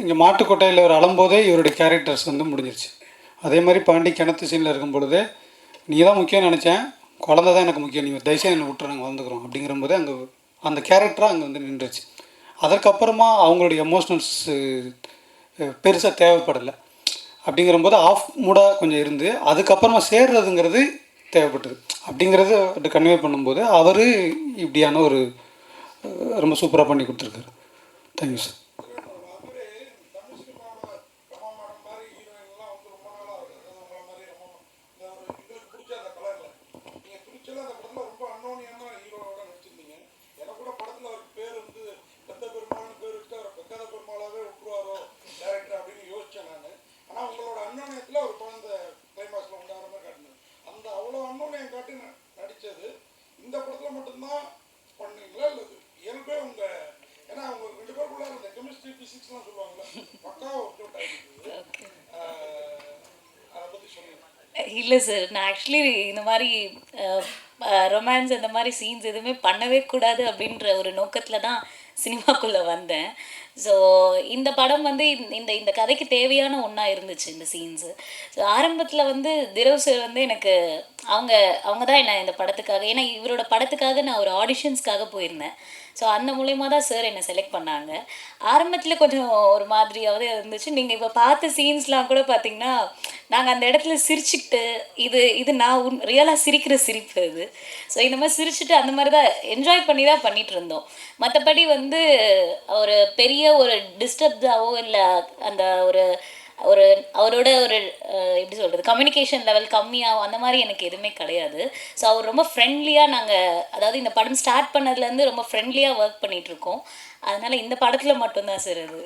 இங்கே மாட்டுக்கொட்டையில் இவர் அழும்போதே இவருடைய கேரக்டர்ஸ் வந்து முடிஞ்சிருச்சு. அதே மாதிரி பாண்டி கிணத்து சீனில் இருக்கும் பொழுது நீ தான் முக்கியம் நினச்சேன். குழந்த தான் எனக்கு முக்கியம். நீ தயவுசெய்து என்னை விட்டு நாங்கள் வளர்ந்துக்கிறோம். அப்படிங்கிற போதே அங்கே அந்த கேரக்டராக அங்கே வந்து நின்றுச்சு. அதற்கப்புறமா அவங்களுடைய எமோஷனல்ஸ் பெருசாக தேவைப்படலை. அப்படிங்கிறபோது ஆஃப் மூடாக கொஞ்சம் இருந்து அதுக்கப்புறமா சேர்றதுங்கிறது தேவைப்பட்டது. அப்படிங்கிறத கன்வே பண்ணும்போது அவர் இப்படியான ஒரு ரொம்ப சூப்பராக பண்ணி கொடுத்துருக்காரு. தேங்க்யூ சார் இந்த படத்துல மட்டும்தான் பண்ணீங்களா இல்லது இயல்பே உங்க ஏன்னா அவங்க ரெண்டு பேருக்குள்ள அந்த கெமிஸ்ட்ரி பிசிக்ஸ்லாம் சொல்லுவாங்கல்ல பக்காவா ஒர்க் அவுட் ஆகிருக்குது அதை பத்தி சொல்லுங்க இல்லை சார் நான் ஆக்சுவலி இந்த மாதிரி ரொமான்ஸ் இந்த மாதிரி சீன்ஸ் எதுவுமே பண்ணவே கூடாது அப்படின்ற ஒரு நோக்கத்தில் தான் சினிமாக்குள்ளே வந்தேன். ஸோ இந்த படம் வந்து இந்த- இந்த இந்த கதைக்கு தேவையான ஒன்றா இருந்துச்சு இந்த சீன்ஸு ஸோ ஆரம்பத்தில் வந்து திரவ் சார் வந்து எனக்கு அவங்க அவங்க தான் என்ன இந்த படத்துக்காக ஏன்னா இவரோட படத்துக்காக நான் ஒரு ஆடிஷன்ஸ்க்காக போயிருந்தேன். ஸோ அந்த மூலயமா தான் சார் என்னை செலக்ட் பண்ணாங்க. ஆரம்பத்தில் கொஞ்சம் ஒரு மாதிரியாவது இருந்துச்சு. நீங்கள் இப்போ பார்த்த சீன்ஸ்லாம் கூட பார்த்தீங்கன்னா நாங்கள் அந்த இடத்துல சிரிச்சுக்கிட்டு இது இது நான் உன் ரியலாக சிரிக்கிற சிரிப்பு அது. ஸோ இந்த மாதிரி சிரிச்சுட்டு அந்த மாதிரி தான் என்ஜாய் பண்ணி தான் பண்ணிட்டு இருந்தோம். மற்றபடி வந்து ஒரு பெரிய ஒரு டிஸ்டர்ப்ஸாவோ இல்லை அந்த ஒரு ஒரு அவரோட ஒரு எப்படி சொல்கிறது கம்யூனிகேஷன் லெவல் கம்மியாகும் அந்த மாதிரி எனக்கு எதுவுமே கிடையாது. ஸோ அவர் ரொம்ப ஃப்ரெண்ட்லியாக நாங்கள் அதாவது இந்த படம் ஸ்டார்ட் பண்ணதுலேருந்து ரொம்ப ஃப்ரெண்ட்லியாக ஒர்க் பண்ணிகிட்ருக்கோம் அதனால் இந்த படத்தில் மட்டும்தான் சார் அது.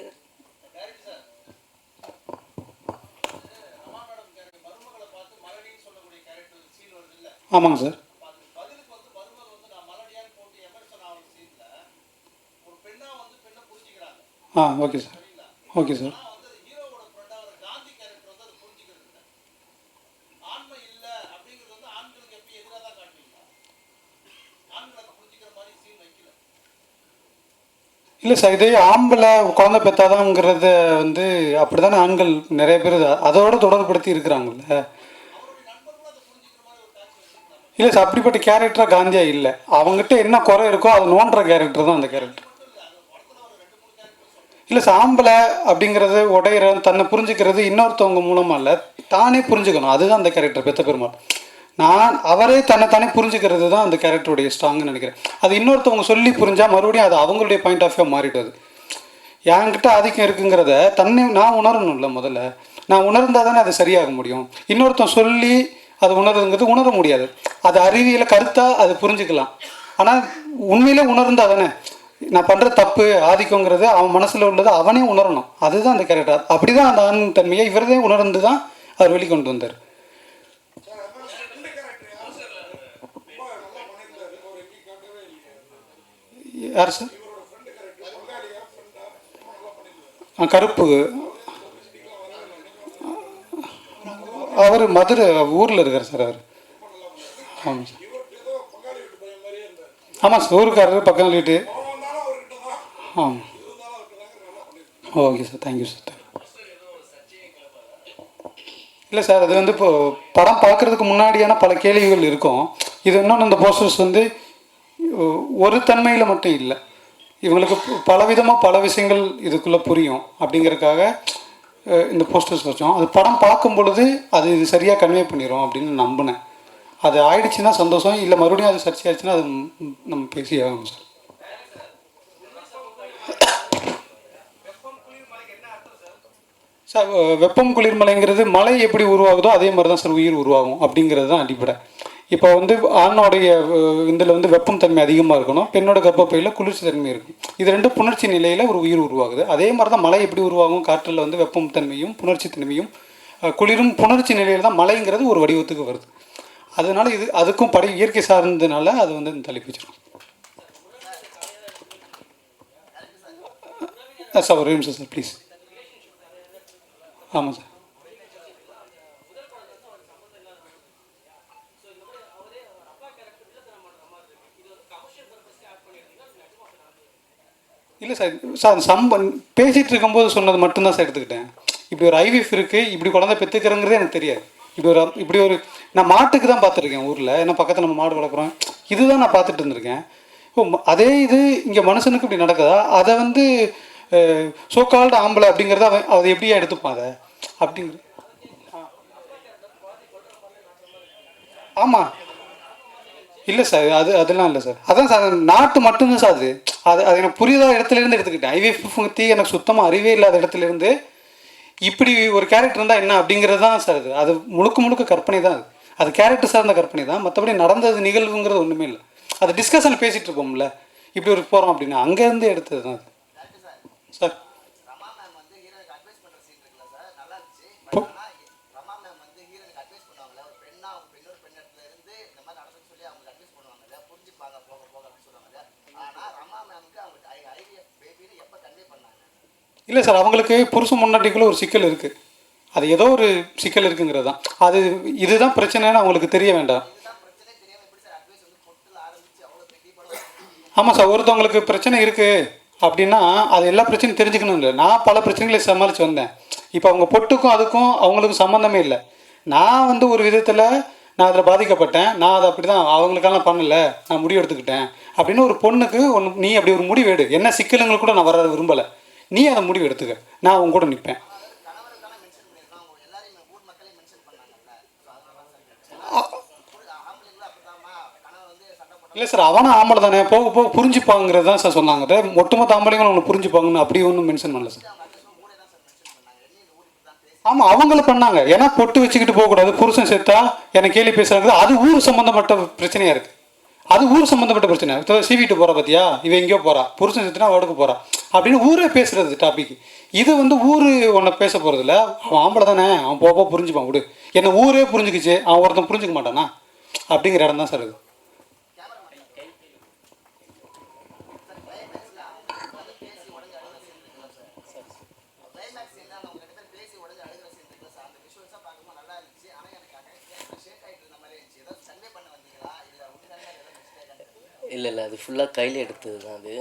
ஆமாங்க சார் ஆ ஓகே சார் ஓகே சார் இல்லை சார் இதே ஆம்பளை குழந்தை பெற்றாதாங்கிறத வந்து அப்படி தானே ஆண்கள் நிறைய பேர் அதோட தொடர்படுத்தி இருக்கிறாங்கல்ல? இல்லை சார் அப்படிப்பட்ட கேரக்டராக காந்தியா இல்லை. அவங்ககிட்ட என்ன குறை இருக்கோ அது நோண்டுற கேரக்டர் தான் அந்த கேரக்டர் இல்லை சார் ஆம்பளை அப்படிங்கிறது உடையிற தன்னை புரிஞ்சுக்கிறது இன்னொருத்தவங்க மூலமாக இல்லை தானே புரிஞ்சுக்கணும். அதுதான் அந்த கேரக்டர் பெத்த பெருமாள். நான் அவரே தன்னைத்தானே புரிஞ்சுக்கிறது தான் அந்த கேரக்டருடைய ஸ்ட்ராங்னு நினைக்கிறேன். அது இன்னொருத்தவங்க சொல்லி புரிஞ்சால் மறுபடியும் அது அவங்களுடைய பாயிண்ட் ஆஃப் வியூ மாறிடுது. என்கிட்ட ஆதிக்கம் இருக்குங்கிறத தன்னை நான் உணரணும்ல முதல்ல. நான் உணர்ந்தால் தானே அது சரியாக முடியும். இன்னொருத்தன் சொல்லி அது உணருங்கிறது உணர முடியாது. அது அறிவியல கருத்தாக அது புரிஞ்சுக்கலாம். ஆனால் உண்மையிலே உணர்ந்தால் தானே. நான் பண்ணுற தப்பு ஆதிக்கங்கிறது அவன் மனசில் உள்ளது அவனே உணரணும். அதுதான் அந்த கேரக்டர் அப்படி தான் அந்த ஆண் தன்மையை இவரதே உணர்ந்து தான் அவர் வெளிக்கொண்டு வந்தார். யார் சார்? ஆ கருப்பு. அவர் மதுரை ஊரில் இருக்கார் சார் அவர். ஆமாம் சார். ஆமாம் சார் ஊருக்காரர் பக்கம் வீட்டு. ஆமாம் okay sir thank you sir இல்லை சார் அது வந்து இப்போ படம் பார்க்குறதுக்கு முன்னாடியான பல கேள்விகள் இருக்கும். இது இன்னொன்று இந்த போஸ்டர்ஸ் வந்து ஒரு தன்மையில் மட்டும் இல்லை. இவங்களுக்கு பலவிதமாக பல விஷயங்கள் இதுக்குள்ளே புரியும் அப்படிங்கிறதுக்காக இந்த போஸ்டர்ஸ் வச்சோம். அது படம் பார்க்கும் பொழுது அது இது சரியாக கன்வே பண்ணிடும் அப்படின்னு நம்பினேன். அது ஆயிடுச்சுன்னா சந்தோஷம் இல்லை மறுபடியும் அது சர்ச்சை ஆயிடுச்சுன்னா அது நம்ம பேசி ஆகும் சார். சார் வெப்பம் குளிர்மலைங்கிறது மழை எப்படி உருவாகுதோ அதே மாதிரி தான் சார் உயிர் உருவாகும் அப்படிங்கிறது தான் அடிப்படை. இப்போ வந்து ஆணோடைய இதில் வந்து வெப்பம் தன்மை அதிகமாக இருக்கணும். பெண்ணோட கர்ப்பப்பையில் குளிர்ச்சி தன்மை இருக்கும். இது ரெண்டும் புணர்ச்சி நிலையில் ஒரு உயிர் உருவாகுது. அதே மாதிரி தான் மழை எப்படி உருவாகும்? காற்றில் வந்து வெப்பம் தன்மையும் புணர்ச்சி தன்மையும் குளிரும் புணர்ச்சி நிலையில் தான் மழைங்கிறது ஒரு வடிவத்துக்கு வருது. அதனால் இது அதுக்கும் படி இயற்கை சார்ந்ததுனால அது வந்து இந்த தலைப்பு வச்சிருக்கோம். சார் ஒரு நிமிஷம் சார் ப்ளீஸ் ஆமாம் சார். இல்லை சார் சார் அந்த சம்ப பேசிகிட்டு இருக்கும்போது சொன்னது மட்டும்தான் சார் எடுத்துக்கிட்டேன். இப்படி ஒரு ஐவிஎஃப் இருக்குது இப்படி குழந்தை பெற்றுக்கிறங்கிறதே எனக்கு தெரியாது. இப்படி ஒரு இப்படி ஒரு நான் மாட்டுக்கு தான் பார்த்துருக்கேன் ஊரில். ஏன்னா பக்கத்தில் நம்ம மாடு வளர்க்குறோம். இதுதான் நான் பார்த்துட்டு இருந்திருக்கேன். இப்போ ம- அதே இது இங்கே மனுஷனுக்கு இப்படி நடக்குதா? அதை வந்து சோகால்டு ஆம்பளை அப்படிங்கிறத அவன் அதை எப்படியா எடுத்துப்பான் அதை? அப்படிங்கிற ஆமாம் இல்லை சார் அது அதெல்லாம் இல்லை சார் அதான் சார் நாட்டு மட்டும்தான் சார் அது. அது அது எனக்கு புரியாத இடத்துல இருந்து எடுத்துக்கிட்டேன் ஐவிஎஃப் பற்றி எனக்கு சுத்தமாக அறிவே இல்லாத இடத்துல இருந்து இப்படி ஒரு கேரக்டர் இருந்தால் என்ன அப்படிங்கிறது தான் சார் அது. அது முழுக்க முழுக்க கற்பனை தான் அது. அது கேரக்டர் சார்ந்த கற்பனை தான். மற்றபடி நடந்தது நிகழ்வுங்கிறது ஒன்றுமே இல்லை. அது டிஸ்கஷனில் பேசிகிட்டு இருப்போம்ல. இப்படி ஒரு போகிறோம் அப்படின்னா அங்கேருந்து எடுத்தது தான் அது. சார் ரமா மேம் வந்து ஹீரோனுக்கு அட்வைஸ் பண்ற சீன் இருக்குல்ல சார் நல்லா இருந்துச்சு இப்போ- பட் ஆனா ரமா மேம் வந்து ஹீரோனுக்கு அட்வைஸ் பண்ணுவாங்கல்ல ஒரு பெண்ணா அவங்க இன்னொரு பெண் இடத்துல இருந்து இந்த மாதிரி நடக்குன்னு சொல்லி அவங்க அட்வைஸ் பண்ணுவாங்கல்ல புரிஞ்சுப்பாங்க போக போக அப்படின்னு சொல்லுவாங்கல்ல ஆனா ரமா மேமுக்கு அவங்க ஐவிஎஃப் பேபின்னு எப்ப கன்வே பண்ணாங்க இல்லை சார் அவங்களுக்கு புருஷ முன்னாடிக்குள்ளே ஒரு சிக்கல் இருக்குது அது ஏதோ ஒரு சிக்கல் இருக்குங்கிறது தான். அது இதுதான் பிரச்சனைன்னு அவங்களுக்கு தெரிய வேண்டாம். ஆமாம் சார் ஒருத்தவங்களுக்கு பிரச்சனை இருக்குது அப்படின்னா அது எல்லா பிரச்சனையும் தெரிஞ்சுக்கணும் இல்லை. நான் பல பிரச்சனைகளை சமாளித்து வந்தேன். இப்போ அவங்க பொட்டுக்கும் அதுக்கும் அவங்களுக்கும் சம்மந்தமே இல்லை. நான் வந்து ஒரு விதத்தில் நான் அதில் பாதிக்கப்பட்டேன். நான் அதை அப்படி தான் அவங்களுக்கெல்லாம் பண்ணல. நான் முடிவு எடுத்துக்கிட்டேன் அப்படின்னு ஒரு பொண்ணுக்கு ஒன்று நீ அப்படி ஒரு முடிவு எடு. என்ன சிக்கலுங்களுக்கு கூட நான் வர விரும்பலை. நீ அதை முடிவு எடுத்துக்க. நான் அவங்க கூட நிற்பேன் இல்லை சார் அவனும் ஆம்பளை தானே. போக போக புரிஞ்சுப்பாங்கிறது தான் சார் சொன்னாங்க. ஒட்டுமொத்த ஆம்பளைங்களும் அவங்களை புரிஞ்சுப்பாங்கன்னு அப்படி ஒன்றும் மென்ஷன் பண்ணல சார். ஆமாம் அவங்கள பண்ணாங்க. ஏன்னா பொட்டு வச்சுக்கிட்டு போகக்கூடாது. புருஷன் செத்தா என்னை கேள்வி பேசுறாங்க அது ஊர் சம்மந்தப்பட்ட பிரச்சனையாக இருக்குது அது ஊர் சம்மந்தப்பட்ட பிரச்சனை. சிவிட்டு போகிறா பார்த்தியா இவன் எங்கேயோ போகிறா புருஷன் செத்துனா அவளுக்கு போகிறா அப்படின்னு ஊரே பேசுகிறது டாபிக் இது வந்து ஊர் உன்னை பேச போகிறதில்ல அவன் ஆம்பளை தானே. அவன் போக போக புரிஞ்சுப்பான். விடு. என்னை ஊரே புரிஞ்சுக்கிச்சு. அவன் ஒருத்தன் புரிஞ்சுக்க மாட்டானா? அப்படிங்கிற இடம் தான் சார் இது கிளைமேக்ஸ் என்ன அவங்க ரெண்டு பேரும் பேசி உடஞ்சு அழுகிற சீன் இருக்குல்ல சார் அந்த விஷுவல்ஸாக பார்க்கும்போது நல்லா இருந்துச்சு ஆனால் எனக்கு ஷேக் ஆகிட்டு இருந்த மாதிரி இருந்துச்சு ஏதாவது கன்வே பண்ண வந்தீங்களா இது உண்மையான ஏதாவது மிஸ்டேக் இல்லை இல்லை. அது ஃபுல்லாக கையில் எடுத்தது தான் அது.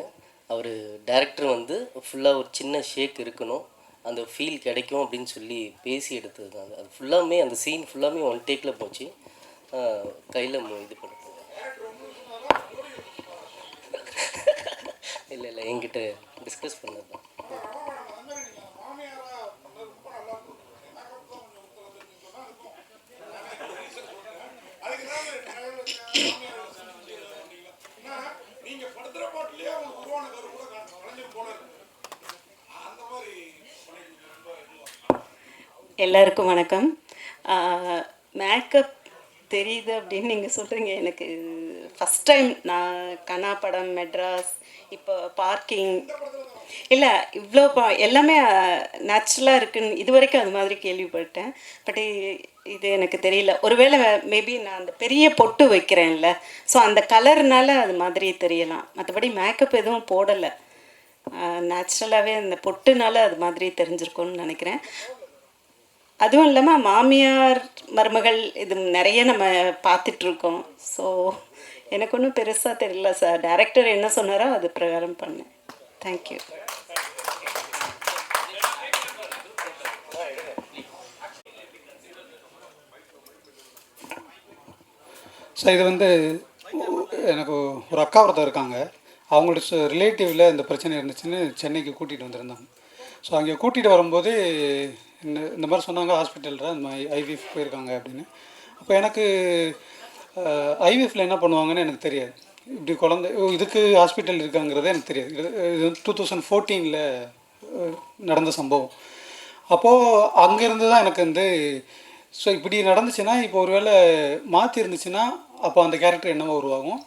அவர் டேரக்டர் வந்து ஃபுல்லாக ஒரு சின்ன ஷேக் இருக்கணும். அந்த ஃபீல் கிடைக்கும் அப்படின்னு சொல்லி பேசி எடுத்தது தான் அது. அது ஃபுல்லாமே அந்த சீன் ஃபுல்லாமே ஒன் டேக்கில் போச்சு. கையில் இது பண்ணுறது இல்லை இல்லை. என்கிட்ட டிஸ்கஸ் பண்ணது தான் அந்த மாதிரி நீங்க மாமியாரா பண்ணது ரொம்ப நல்லா இருக்கும் மேக்கப் தான் கொஞ்சம் உத்தரவு சொன்னா இருக்கும் அதுக்கு தான் மாமியார் செய்யறது அப்படிங்களா ஏன்னா நீங்க படுத்துற பாட்டிலேயே அவங்க உருவான கரு கூட காணும் கலைஞர் போனார் அந்த மாதிரி பண்ணிருக்கீங்க ரொம்ப இதுவா எல்லாருக்கும் வணக்கம். மேக்கப் தெரியுது அப்படின்னு நீங்கள் சொல்கிறீங்க எனக்கு ஃபஸ்ட் டைம் நான் கனா படம் மெட்ராஸ் இப்போ பார்க்கிங். இல்லை இவ்வளோ பா எல்லாமே நேச்சுரலாக இருக்குன்னு இது வரைக்கும் அது மாதிரி கேள்விப்பட்டேன். பட் இது எனக்கு தெரியல. ஒருவேளை மேபி நான் அந்த பெரிய பொட்டு வைக்கிறேன்ல. ஸோ அந்த கலர்னால அது மாதிரி தெரியலாம். மற்றபடி மேக்கப் எதுவும் போடலை. நேச்சுரலாகவே அந்த பொட்டுனால அது மாதிரி தெரிஞ்சிருக்கும்னு நினைக்கிறேன். அதுவும் இல்லாமல் மாமியார் மருமகள் இது நிறைய நம்ம பார்த்துட்ருக்கோம். ஸோ எனக்கு ஒன்றும் பெருசாக தெரியல சார் டைரக்டர் என்ன சொன்னாரோ அது பிரகாரம் பண்ணேன். தேங்க்யூ சார் இது வந்து எனக்கு ஒரு அக்கா ஒருத்தர் இருக்காங்க. அவங்களோட ரிலேட்டிவில் இந்த பிரச்சனை இருந்துச்சுன்னு சென்னைக்கு கூட்டிகிட்டு வந்திருந்தாங்க ஸோ அங்கே கூட்டிகிட்டு வரும்போது இந்த இந்த மாதிரி சொன்னாங்க ஹாஸ்பிட்டலில் இந்த மாதிரி ஐவிஎஃப் போயிருக்காங்க அப்படின்னு. அப்போ எனக்கு ஐவிஎஃப்ல என்ன பண்ணுவாங்கன்னு எனக்கு தெரியாது. இப்படி குழந்தை இதுக்கு ஹாஸ்பிட்டல் இருக்காங்கிறதே எனக்கு தெரியாது. இது இது டூ தௌசண்ட் ஃபோர்டீனில் நடந்த சம்பவம். அப்போது அங்கேருந்து தான் எனக்கு வந்து ஸோ இப்படி நடந்துச்சுன்னா இப்போ ஒருவேளை மாற்றி இருந்துச்சுன்னா அப்போ அந்த கேரக்டர் என்னவாக உருவாகும்.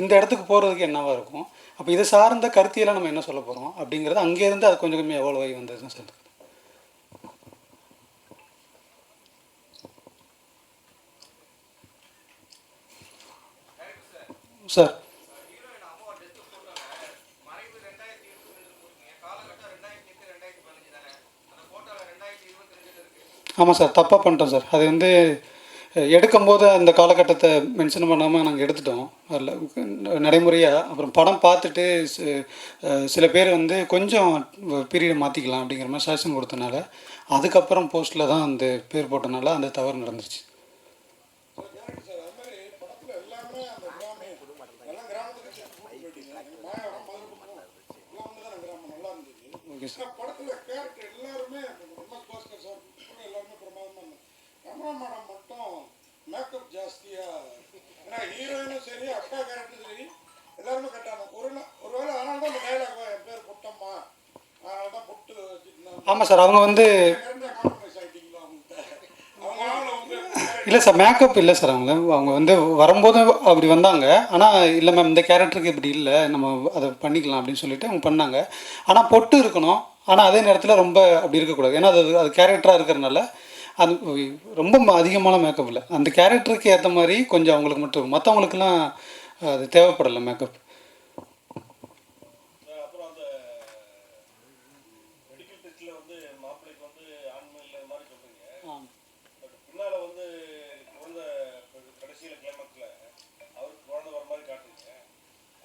இந்த இடத்துக்கு போகிறதுக்கு என்னவாக இருக்கும்? அப்போ இதை சார்ந்த கருத்தியெல்லாம் நம்ம என்ன சொல்ல போகிறோம் அப்படிங்கிறது அங்கேருந்து அது கொஞ்சம் கொஞ்சம் எவ்வளோ வந்ததுன்னு வந்தது சார். ஆமாம் சார் தப்பாக பண்ணிட்டோம் சார். அது வந்து எடுக்கும்போது அந்த காலகட்டத்தை மென்ஷன் பண்ணாமல் நாங்கள் எடுத்துட்டோம். அதில் நடைமுறையாக அப்புறம் படம் பார்த்துட்டு சில பேர் வந்து கொஞ்சம் பீரியடை மாற்றிக்கலாம் அப்படிங்கிற மாதிரி சஜஷன் கொடுத்தனால அதுக்கப்புறம் போஸ்ட்டில் தான் அந்த பேர் போட்டனால அந்த தவறு நடந்துருச்சு சார் அது மாதிரி படத்துல எல்லாமே அந்த கிராமியம் எல்லாம் கிராமத்துக்கு சேர்த்து கூட்டு போயிட்டீங்க நீங்க மாயாவரம் மதுரை எல்லாம் ஒண்ணுதானே கிராமம் நல்லா ஆனா படத்துல கேரக்டர் எல்லாருமே எம்எஸ் பாஸ்கர் சார் எல்லாருமே பிரமாதமா இருந்தாங்க. ரமணா மேடம் மட்டும் மேக்கப் ஜாஸ்தியா. ஏன்னா ஹீரோயினும் சரி அக்கா கேரக்டரும் சரி எல்லாருமே கட்டாங்க ஒரு ஒருவேளை அதனால தான் அந்த டைலாக் என் பேர் பொட்டம்மா. அதனால தான் பொட்டு ஆமாம் சார் அவங்க வந்து இல்லை சார் மேக்கப் இல்லை சார் அவங்க அவங்க வந்து வரும்போது அப்படி வந்தாங்க. ஆனால் இல்லை மேம் இந்த கேரக்டருக்கு இப்படி இல்லை. நம்ம அதை பண்ணிக்கலாம் அப்படின்னு சொல்லிட்டு அவங்க பண்ணாங்க. ஆனால் பொட்டு இருக்கணும். ஆனால் அதே நேரத்தில் ரொம்ப அப்படி இருக்கக்கூடாது. ஏன்னா அது அது கேரக்டராக இருக்கிறனால அது ரொம்ப அதிகமான மேக்கப் இல்லை. அந்த கேரக்டருக்கு ஏற்ற மாதிரி கொஞ்சம் அவங்களுக்கு மட்டும் மற்றவங்களுக்குலாம் அது தேவைப்படலை மேக்கப் அப்புறம் அந்த மெடிக்கல் டெஸ்ட்ல வந்து மாப்பிள்ளைக்கு வந்து ஆண்மை இல்லாத மாதிரி சொல்றீங்க பட் பின்னால வந்து குழந்தை கடைசியில கிளைமேக்ஸ்ல அவருக்கு குழந்தை வர மாதிரி காட்டுறீங்க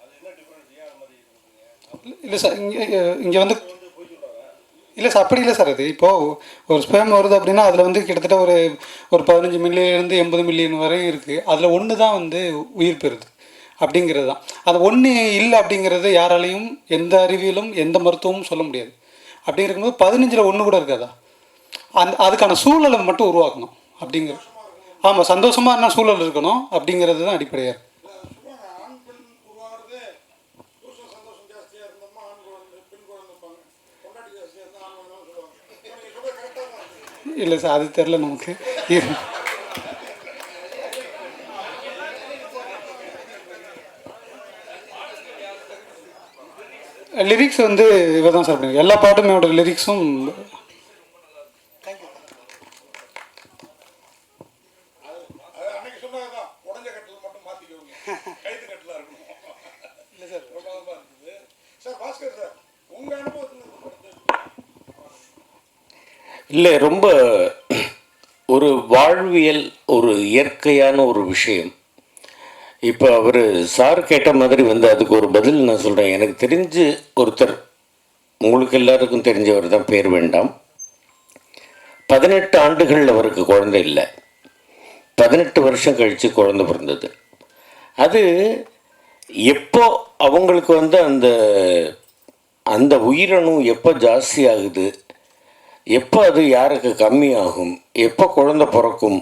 அது என்ன டிஃபரன்ஸ் ஏன் அது மாதிரி சொல்றீங்க இல்லை சார் இங்கே இங்கே வந்து இல்லை சார் அப்படி இல்லை சார் அது. இப்போது ஒரு ஸ்பேம் வருது அப்படின்னா அதில் வந்து கிட்டத்தட்ட ஒரு ஒரு பதினஞ்சு மில்லியன்லேருந்து எண்பது மில்லியன் வரையும் இருக்குது அதில் ஒன்று தான் வந்து உயிர் பெறுது அப்படிங்கிறது தான். அது ஒன்று இல்லை அப்படிங்கிறது யாராலையும் எந்த அறிவியலும் எந்த மருத்துவமும் சொல்ல முடியாது. அப்படி இருக்கும்போது பதினஞ்சில் ஒன்று கூட இருக்காதா? அந்த அதுக்கான சூழலை மட்டும் உருவாக்கணும் அப்படிங்கிறது ஆமாம் சந்தோஷமாக என்ன சூழல் இருக்கணும் அப்படிங்கிறது தான் அடிப்படையாக இருக்குது சொல்லுவாங்க ஆண் பெண் உருவாகிறதே புருஷன் சந்தோஷம் ஜாஸ்தியா இருந்தோமா ஆண் குழந்தை பெண் குழந்தைப்பாங்க பொண்டாட்டி ஜாஸ்தியா இருந்தா ஆண் வேணாம்னு சொல்லுவாங்க நீங்க சொல்றது கரெக்டாக தான் இருக்கு இல்லை சார் அது தெரில நமக்கு. லிரிக்ஸ் வந்து இவர் தான் சார் பண்ணிருக்காரு. எல்லா பாட்டுமே அவரோட லிரிக்ஸும் இல்லை சார் சார் பாஸ்கர் சார். இல்லை ரொம்ப ஒரு வாழ்வியல் ஒரு இயற்கையான ஒரு விஷயம். இப்போ அவர் சார் கேட்ட மாதிரி வந்து அதுக்கு ஒரு பதில் நான் சொல்கிறேன் எனக்கு தெரிஞ்சு ஒருத்தர் உங்களுக்கு எல்லாருக்கும் தெரிஞ்சவர் தான் பேர் வேண்டாம். பதினெட்டு ஆண்டுகள் அவருக்கு குழந்தை இல்லை. பதினெட்டு வருஷம் கழித்து குழந்தை பிறந்தது. அது எப்போ அவங்களுக்கு வந்து அந்த அந்த உயிரணு எப்போ ஜாஸ்தி ஆகுது எப்போ அது யாருக்கு கம்மியாகும்? எப்போ குழந்த பிறக்கும்?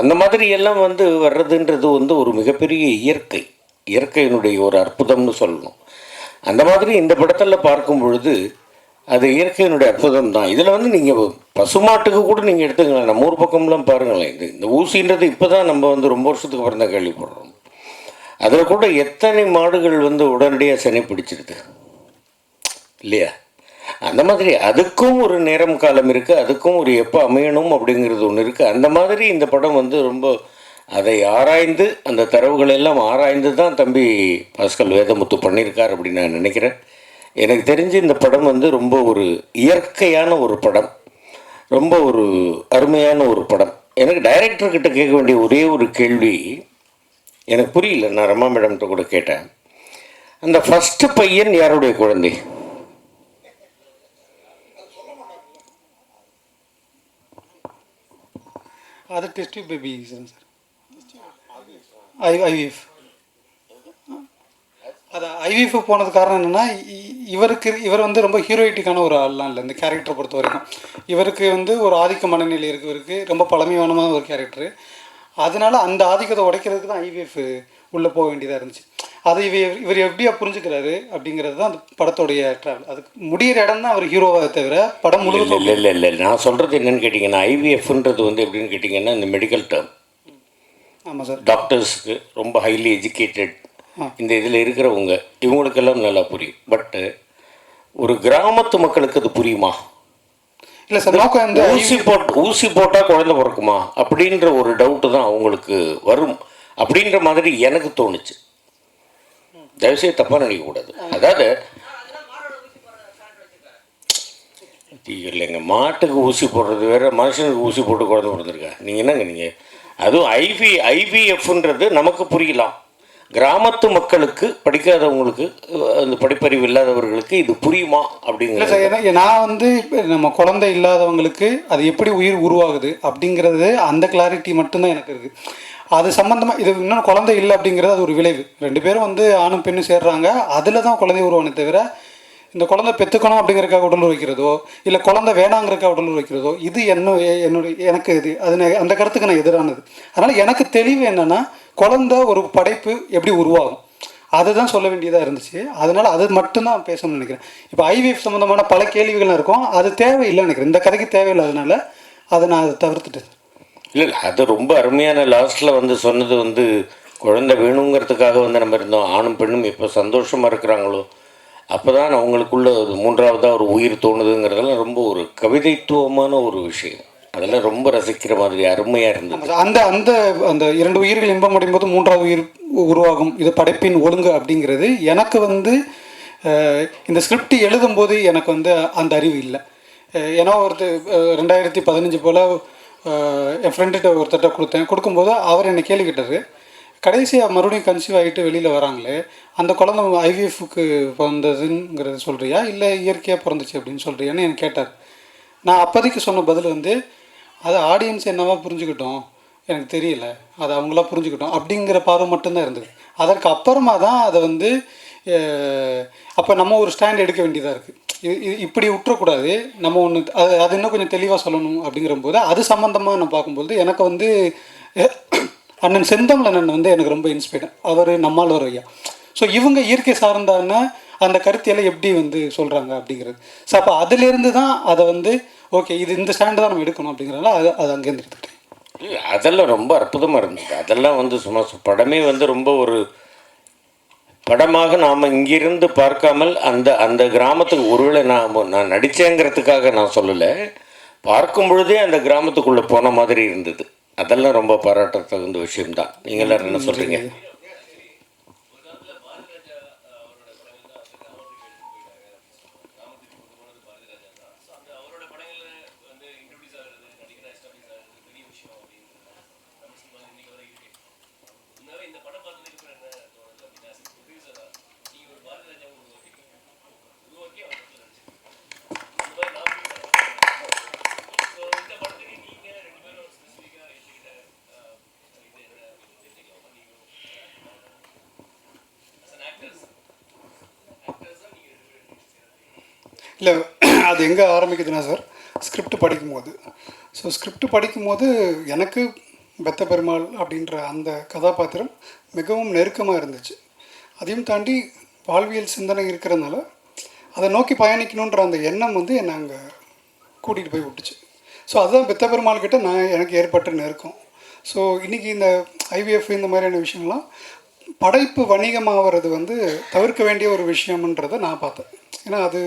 அந்த மாதிரி எல்லாம் வந்து வர்றதுன்றது வந்து ஒரு மிகப்பெரிய இயற்கை. இயற்கையினுடைய ஒரு அற்புதம்னு சொல்லணும். அந்த மாதிரி இந்த படத்தில் பார்க்கும் பொழுது அது இயற்கையினுடைய அற்புதம் தான் இதில் வந்து நீங்கள் பசுமாட்டுக்கு கூட நீங்கள் எடுத்துக்கலாம். நம்ம ஊர் பக்கம்லாம் பாருங்களேன். இது இந்த ஊசின்றது இப்போ தான் நம்ம வந்து ரொம்ப வருஷத்துக்கு அப்புறம் தான் கேள்விப்படுறோம். அதில் கூட எத்தனை மாடுகள் வந்து உடனடியாக சனி பிடிச்சிருது இல்லையா? அந்த மாதிரி அதுக்கும் ஒரு நேரம் காலம் இருக்குது அதுக்கும் ஒரு எப்போ அமையணும் அப்படிங்கிறது ஒன்று இருக்குது அந்த மாதிரி இந்த படம் வந்து ரொம்ப அதை ஆராய்ந்து அந்த தரவுகளை எல்லாம் ஆராய்ந்து தான் தம்பி பாஸ்கல் வேதமுத்து பண்ணியிருக்கார் அப்படின்னு நான் நினைக்கிறேன். எனக்கு தெரிஞ்சு இந்த படம் வந்து ரொம்ப ஒரு இயற்கையான ஒரு படம். ரொம்ப ஒரு அருமையான ஒரு படம். எனக்கு டைரக்டர்கிட்ட கேட்க வேண்டிய ஒரே ஒரு கேள்வி எனக்கு புரியல நான் ரமா மேடம்கிட்ட கூட கேட்டேன். அந்த ஃபஸ்ட்டு பையன் யாருடைய குழந்தை? அது test baby sir I IVF அது ஐவிஎஃப் போனது காரணம் என்னென்னா இவருக்கு இவர் வந்து ரொம்ப ஹீரோயிட்டிக்கான ஒரு ஆள்லாம் இல்லை இந்த கேரக்டரை பொறுத்த வரைக்கும். இவருக்கு வந்து ஒரு ஆதிக்க மனநிலை இருக்கு இவருக்கு ரொம்ப பழமையானமான ஒரு கேரக்டரு அதனால அந்த ஆதிக்கத்தை உடைக்கிறதுக்கு தான் ஐவிஎஃப் உள்ளே போக வேண்டியதாக இருந்துச்சு. அதை இவர் இவர் எப்படியா புரிஞ்சுக்கிறாரு அப்படிங்கிறது தான் அந்த படத்தோடைய ட்ராவல் அதுக்கு முடியிற இடம் தான் அவர் ஹீரோவாக தவிர படம் முழுவதும் இல்லை இல்லை இல்லை. நான் சொல்கிறது என்னன்னு கேட்டிங்கன்னா ஐவிஎஃப்ன்றது வந்து எப்படின்னு கேட்டிங்கன்னா இந்த மெடிக்கல் டேர்ம் ஆமாம் சார். டாக்டர்ஸ்க்கு ரொம்ப ஹைலி எஜுகேட்டட் இந்த இதில் இருக்கிறவங்க இவங்களுக்கெல்லாம் நல்லா புரியும். பட்டு ஒரு கிராமத்து மக்களுக்கு அது புரியுமா? இல்லை சார் நோக்கம் இந்த ஊசி போட் ஊசி போட்டால் குழந்தை பிறக்குமா? அப்படின்ற ஒரு டவுட்டு தான் அவங்களுக்கு வரும். அப்படின்ற மாதிரி எனக்கு தோணுச்சு. தயவுசெய்து தப்பாக நினைக்கக்கூடாது. அதாவது இல்லைங்க மாட்டுக்கு ஊசி போடுறது வேற மனுஷனுக்கு ஊசி போட்டு குழந்தை பிறந்திருக்கா நீங்கள் என்னங்க நீங்கள் அதுவும் ஐவி ஐவிஎஃப்ன்றது நமக்கு புரியலாம் கிராமத்து மக்களுக்கு படிக்காதவங்களுக்கு அந்த படிப்பறிவு இல்லாதவர்களுக்கு இது புரியுமா அப்படிங்கிறது. நான் வந்து இப்ப நம்ம குழந்தை இல்லாதவங்களுக்கு அது எப்படி உயிர் உருவாகுது அப்படிங்கிறது அந்த கிளாரிட்டி மட்டும்தான் எனக்கு இருக்குது அது சம்மந்தமாக இது இன்னும் குழந்தை இல்லை அப்படிங்கிறது அது ஒரு விளைவு. ரெண்டு பேரும் வந்து ஆணும் பெண்ணும் சேர்றாங்க. அதில் தான் குழந்தை உருவானே தவிர இந்த குழந்தை பெற்றுக்கணும் அப்படிங்கிறக்காக உடல் வைக்கிறதோ இல்லை குழந்தை வேணாங்கிறக்காக உடல் வைக்கிறதோ இது என்ன என்னுடைய எனக்கு இது அது அந்த கருத்துக்கு நான் எதிரானது. அதனால் எனக்கு தெளிவு என்னென்னா குழந்தை ஒரு படைப்பு எப்படி உருவாகும்? அதுதான் சொல்ல வேண்டியதாக இருந்துச்சு. அதனால் அது மட்டும்தான் பேசணும்னு நினைக்கிறேன். இப்போ ஐவிஎஃப் சம்மந்தமான பல கேள்விகள்லாம் இருக்கும். அது தேவையில்லை நினைக்கிறேன். இந்த கதைக்கு தேவையில்லை அதனால் அதை நான் அதை தவிர்த்துட்டேன். இல்லை இல்லை அது ரொம்ப அருமையான லாஸ்ட்டில் வந்து சொன்னது வந்து குழந்தை வேணுங்கிறதுக்காக வந்து நம்ம இருந்தோம். ஆணும் பெண்ணும் எப்போ சந்தோஷமாக இருக்கிறாங்களோ அப்போ தான் அவங்களுக்குள்ள ஒரு மூன்றாவதாக ஒரு உயிர் தோணுதுங்கிறதெல்லாம் ரொம்ப ஒரு கவிதைத்துவமான ஒரு விஷயம். அதெல்லாம் ரொம்ப ரசிக்கிற மாதிரி அருமையாக இருந்தது. அந்த அந்த அந்த இரண்டு உயிர்கள் இன்பம் அடையும் போது மூன்றாவது உயிர் உருவாகும். இது படைப்பின் ஒழுங்கு அப்படிங்கிறது எனக்கு வந்து இந்த ஸ்கிரிப்ட் எழுதும்போது எனக்கு வந்து அந்த அறிவு இல்லை. ஏன்னா ஒருத்தர் ரெண்டாயிரத்தி பதினஞ்சு போல் என் ஃப்ரெண்டுகிட்ட ஒருத்தர்கிட்ட கொடுத்தேன். கொடுக்கும்போது அவர் என்னை கேள்வி கேட்டார். கடைசியாக மறுபடியும் கன்சீவ் ஆகிட்டு வெளியில் வராங்களே அந்த குழந்தை ஐவிஎஃப்க்கு பிறந்ததுங்கிறத சொல்கிறியா இல்லை இயற்கையாக பிறந்துச்சு அப்படின்னு சொல்கிறியான்னு எனக்கு கேட்டார். நான் அப்போதைக்கு சொன்ன பதில் வந்து அது ஆடியன்ஸ் என்னவா புரிஞ்சுக்கிட்டோம்? எனக்கு தெரியல. அது அவங்களா புரிஞ்சுக்கிட்டோம். அப்படிங்கிற பார்வை மட்டும்தான் இருந்தது. அதற்கு அப்புறமா தான் அதை வந்து அப்போ நம்ம ஒரு ஸ்டாண்ட் எடுக்க வேண்டியதாக இருக்குது இப்படி விட்டுறக்கூடாது நம்ம ஒன்று அது அது இன்னும் கொஞ்சம் தெளிவாக சொல்லணும் அப்படிங்கிற போது அது சம்மந்தமாக நான் பார்க்கும்போது எனக்கு வந்து அஹ், அண்ணன் வந்து எனக்கு ரொம்ப இன்ஸ்பைர்ட் அவர் நம்மாழ்வார் ஐயா. ஸோ இவங்க இயற்கை சார்ந்தான அந்த கருத்தியெல்லாம் எப்படி வந்து சொல்கிறாங்க அப்படிங்கிறது. ஸோ அப்போ அதுலேருந்து தான் அதை வந்து ஓகே இது இந்த ஸ்டாண்டு தான் நம்ம எடுக்கணும் அப்படிங்கிறனால அது அது அங்கேருந்து எடுத்துக்கிட்டேன். அதெல்லாம் ரொம்ப அற்புதமாக இருந்தது அதெல்லாம் வந்து சும்மா சு- படமே வந்து ரொம்ப ஒரு படமாக நாம் இங்கிருந்து பார்க்காமல் அந்த அந்த கிராமத்துக்கு ஒருவேளை நான் நான் நடித்தேங்கிறதுக்காக நான் சொல்லலை. பார்க்கும் பொழுதே அந்த கிராமத்துக்குள்ளே போன மாதிரி இருந்தது. அதெல்லாம் ரொம்ப பாராட்ட தகுந்த விஷயம்தான். நீங்கள் எல்லாரும் என்ன சொல்கிறீங்க இல்லை அது எங்கே ஆரம்பிக்குதுன்னா சார் ஸ்கிரிப்ட் படிக்கும்போது. ஸோ ஸ்கிரிப்ட் படிக்கும்போது எனக்கு பெத்த பெருமாள் அப்படின்ற அந்த கதாபாத்திரம் மிகவும் நெருக்கமாக இருந்துச்சு. அதையும் தாண்டி வாழ்வியல் சிந்தனை இருக்கிறதுனால அதை நோக்கி பயணிக்கணுன்ற அந்த எண்ணம் வந்து என்னை அங்கே கூட்டிகிட்டு போய் விட்டுச்சு. ஸோ அதுதான் பெத்த பெருமாள் கிட்ட நான் எனக்கு ஏற்பட்ட நெருக்கம். ஸோ இன்றைக்கி இந்த ஐவிஎஃப் இந்த மாதிரியான விஷயங்கள்லாம் படைப்பு வணிகமாகிறது வந்து தவிர்க்க வேண்டிய ஒரு விஷயம்ன்றதை நான் பார்த்தேன். ஏன்னா அது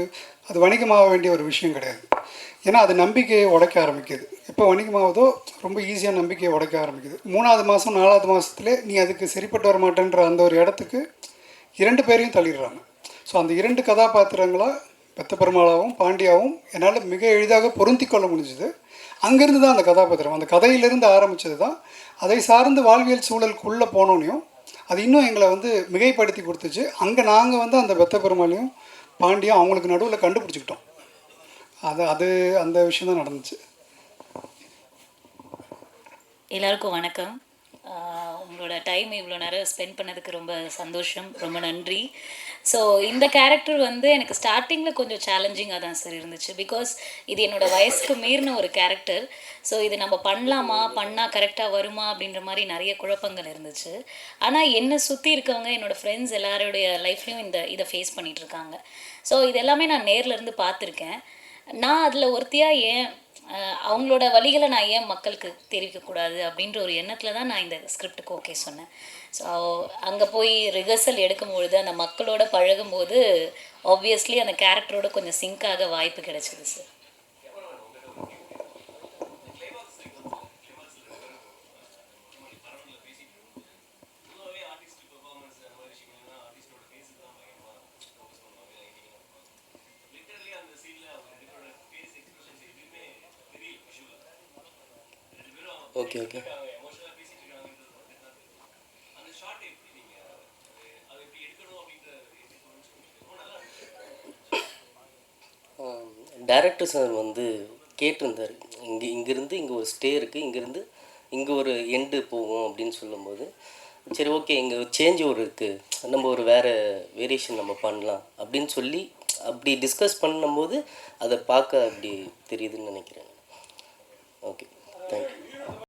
அது வணிகமாக வேண்டிய ஒரு விஷயம் கிடையாது. ஏன்னா அது நம்பிக்கையை உடைக்க ஆரம்பிக்குது. எப்போ வணிகமாகுதோ ரொம்ப ஈஸியாக நம்பிக்கையை உடைக்க ஆரம்பிக்குது. மூணாவது மாதம் நாலாவது மாதத்துலேயே நீ அதுக்கு சரிப்பட்டு வர மாட்டேன்ற அந்த ஒரு இடத்துக்கு இரண்டு பேரையும் தள்ளிடுறாங்க. ஸோ அந்த இரண்டு கதாபாத்திரங்களாக பெத்த பெருமாளாகவும் பாண்டியாவும் என்னால் மிக எளிதாக பொருந்தி கொள்ள முடிஞ்சுது. அங்கேருந்து தான் அந்த கதாபாத்திரம். அந்த கதையிலிருந்து ஆரம்பித்தது தான். அதை சார்ந்து வாழ்வியல் சூழலுக்குள்ளே போனோன்னையும் அது இன்னும் எங்களை வந்து மிகைப்படுத்தி கொடுத்துச்சு. அங்கே நாங்கள் வந்து அந்த பெத்த பெருமாளையும் பாண்டியும் அவங்களுக்கு நடுவில் கண்டுபிடிச்சிக்கிட்டோம். அது அது அந்த விஷயம் தான் நடந்துச்சு. எல்லாருக்கும் வணக்கம். உங்களோட டைம் இவ்வளோ நேரம் ஸ்பெண்ட் பண்ணதுக்கு ரொம்ப சந்தோஷம் ரொம்ப நன்றி. ஸோ இந்த கேரக்டர் வந்து எனக்கு ஸ்டார்டிங்கில் கொஞ்சம் சேலஞ்சிங்காக தான் சார் இருந்துச்சு. பிகாஸ் இது என்னோடய வயசுக்கு மீறின ஒரு கேரக்டர் ஸோ இது நம்ம பண்ணலாமா பண்ணால் கரெக்டாக வருமா அப்படின்ற மாதிரி நிறைய குழப்பங்கள் இருந்துச்சு. ஆனால் என்னை சுற்றி இருக்கவங்க என்னோட ஃப்ரெண்ட்ஸ் எல்லாருடைய லைஃப்லையும் இந்த இதை ஃபேஸ் பண்ணிகிட்ருக்காங்க இருக்காங்க. ஸோ இது எல்லாமே நான் நேரில் இருந்து பார்த்துருக்கேன். நான் அதில் ஒருத்தியாக ஏன் அவங்களோட வழிகளை நான் ஏன் மக்களுக்கு தெரிவிக்கக்கூடாது அப்படின்ற ஒரு எண்ணத்தில் தான் நான் இந்த ஸ்கிரிப்டுக்கு ஓகே சொன்னேன். ஸோ அங்கே போய் ரிஹர்சல் எடுக்கும்பொழுது அந்த மக்களோட பழகும்போது ஆப்வியஸ்லி அந்த கேரக்டரோட கொஞ்சம் சிங்க் ஆக வாய்ப்பு கிடைச்சிது sir okay okay director sir வந்து கேட்டிருந்தார். இங்கே இங்கேருந்து இங்கே ஒரு ஸ்டே இருக்குது இங்கேருந்து இங்கே ஒரு எண்டு போகும் அப்படின்னு சொல்லும்போது சரி ஓகே இங்கே சேஞ்ச் ஒரு இருக்குது நம்ம ஒரு வேறு வேரியேஷன் நம்ம பண்ணலாம் அப்படின்னு சொல்லி அப்படி டிஸ்கஸ் பண்ணும்போது அதை பார்க்க அப்படி தெரியுதுன்னு நினைக்கிறேன். ஓகே